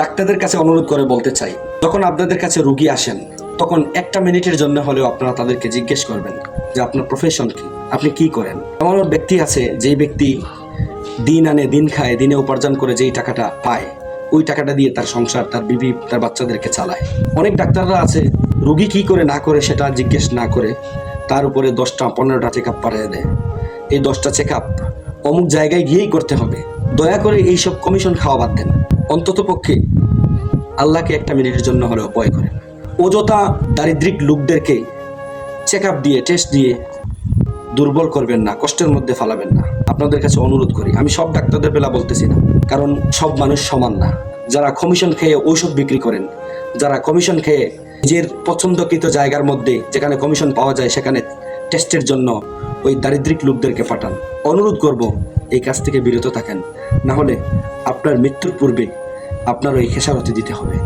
ডাক্তারদের কাছে অনুরোধ করে বলতে চাই, যখন আপনাদের কাছে রুগী আসেন, তখন একটা মিনিটের জন্য হলেও আপনারা তাদেরকে জিজ্ঞেস করবেন যে আপনার প্রফেশন কি, আপনি কি করেন? এমন ব্যক্তি আছে, যেই ব্যক্তি দিন আনে দিন খায়, দিনে উপার্জন করে যেই টাকাটা পায়, ওই টাকাটা দিয়ে তার সংসার, তার বিবি, তার বাচ্চাদেরকে চালায়। অনেক ডাক্তাররা আছে, রুগী কি করে না করে সেটা জিজ্ঞেস না করে তার উপরে দশটা, পনেরোটা চেক আপ পাঠিয়ে দেয়। এই দশটা চেক আপ অমুক জায়গায় গিয়েই করতে হবে। দয়া করে এইসব কমিশন খাওয়া বাদ দেন। অন্তত পক্ষে আল্লাহকে একটা মিনিটের জন্য হলেও ভয় করেন। অযথা দারিদ্রিক লোকদেরকে চেক আপ দিয়ে টেস্ট দিয়ে দুর্বল করবেন না, কষ্টের মধ্যে ফালাবেন না। আপনাদের কাছে অনুরোধ করি, আমি সব ডাক্তারদের বেলা বলতেছি না, কারণ সব মানুষ সমান না। যারা কমিশন খেয়ে ঔষধ বিক্রি করেন, যারা কমিশন খেয়ে নিজের পছন্দকৃত জায়গার মধ্যে যেখানে কমিশন পাওয়া যায়, সেখানে টেস্টের জন্য ওই দারিদ্রিক লোকদেরকে পাঠান। অনুরোধ করব এই কাজ থেকে বিরত থাকেন। না হলে আপনার মৃত্যুর পূর্বে আপনার ওই খেসারতি দিতে হবে।